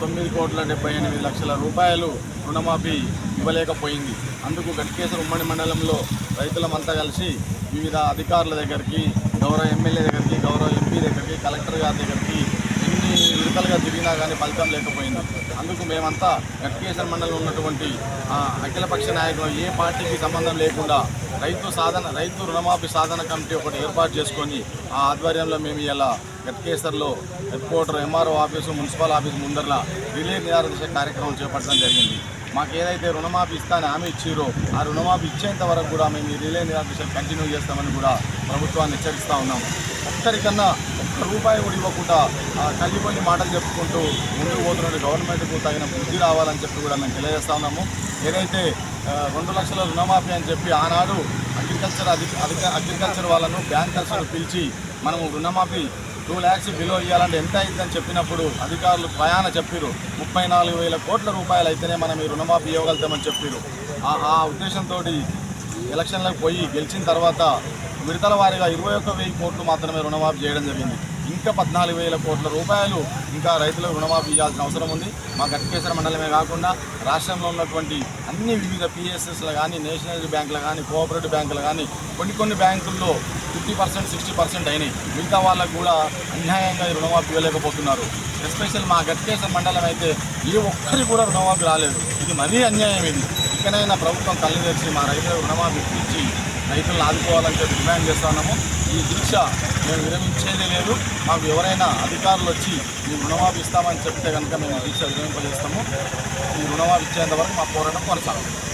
తొమ్మిది కోట్ల డెబ్బై ఎనిమిది లక్షల రూపాయలు రుణమాఫీ ఇవ్వలేకపోయింది. అందుకు గట్కేశ్వర ఉమ్మడి మండలంలో రైతులమంతా కలిసి వివిధ అధికారుల దగ్గరికి గౌరవ ఎమ్మెల్యే దగ్గరికి గౌరవ ఎంపీ దగ్గరికి కలెక్టర్ గారి దగ్గరికి రకాలుగా తిరిగినా కానీ ఫలితం లేకపోయింది. అందుకు మేమంతా గట్కేశ్వర మండలం ఉన్నటువంటి అఖిలపక్ష నాయకులు ఏ పార్టీకి సంబంధం లేకుండా రైతు సాధన రైతు రుణమాఫీ సాధన కమిటీ ఒకటి ఏర్పాటు చేసుకొని ఆ ఆధ్వర్యంలో మేము ఇలా గట్కేశ్వర్లో head quarter MRO office municipal office ముందర రిలే నిరాదశ కార్యక్రమం చేపట్టడం జరిగింది. మాకు ఏదైతే రుణమాఫీ ఇస్తానని హామీ ఇచ్చిరో ఆ రుణమాఫీ ఇచ్చేంత వరకు కూడా మేము ఈ రిలే నిరాదశ కంటిన్యూ చేస్తామని కూడా ప్రభుత్వాన్ని హెచ్చరిస్తూ ఉన్నాం. ఒక్కరికన్నా ఒక్క రూపాయి కూడా ఇవ్వకుండా ఆ, మాటలు చెప్పుకుంటూ ముందుకు పోతున్న గవర్నమెంట్కు తగిన బుద్ధి రావాలని చెప్పి కూడా మేము తెలియజేస్తా ఉన్నాము. ఏదైతే రెండు లక్షల రుణమాఫీ అని చెప్పి ఆనాడు అగ్రికల్చర్ అధిక అగ్రికల్చర్ వాళ్ళను బ్యాంకర్స్ను పిలిచి మనము రుణమాఫీ టూ ల్యాక్స్ బిలో ఇవ్వాలంటే ఎంత అయిందని చెప్పినప్పుడు అధికారులు ప్రయాణ చెప్పారు ముప్పై నాలుగు వేల కోట్ల రూపాయలు అయితేనే మనం ఈ రుణమాఫీ ఇవ్వగలుగుతామని చెప్పారు ఆ- ఆ ఉద్దేశంతో ఎలక్షన్లకు పోయి గెలిచిన తర్వాత విడతల వారిగా ఇరవై ఒక్క వెయ్యి కోట్లు మాత్రమే రుణమాఫీ చేయడం జరిగింది. ఇంకా పద్నాలుగు వేల కోట్ల రూపాయలు ఇంకా రైతులకు రుణమాఫీ ఇవ్వాల్సిన అవసరం ఉంది. మా గట్కేశ్వర మండలమే కాకుండా రాష్ట్రంలో ఉన్నటువంటి అన్ని వివిధ పిఎస్ఎస్లు కానీ నేషనల్ బ్యాంకులు కానీ కోఆపరేటివ్ బ్యాంకులు కానీ కొన్ని కొన్ని బ్యాంకుల్లో ఫిఫ్టీ పర్సెంట్ సిక్స్టీ పర్సెంట్ అయినాయి. మిగతా వాళ్ళకు కూడా అన్యాయంగా రుణమాఫీ ఇవ్వలేకపోతున్నారు. ఎస్పెషల్ మా గట్కేశ్వర మండలం అయితే ఏ ఒక్కరికి కూడా రుణమాఫీ రాలేదు. ఇది మరీ అన్యాయం ఇది. ఇకనైనా ప్రభుత్వం కళ్ళు తెరిచి మా రైతులకు రుణమాఫీ ఇచ్చి రైతులను ఆదుకోవాలని చెప్పి డిమాండ్ చేస్తున్నాము ఈ దీక్ష మేము విరమించేదే లేదు. మాకు ఎవరైనా అధికారులు వచ్చి మీ రుణమాఫీ ఇస్తామని చెప్తే కనుక మేము దీక్ష విరమింపజేస్తాము. ఈ రుణమాఫీ ఇచ్చేంత వరకు మా పోరాటం కొనసాగుతుంది.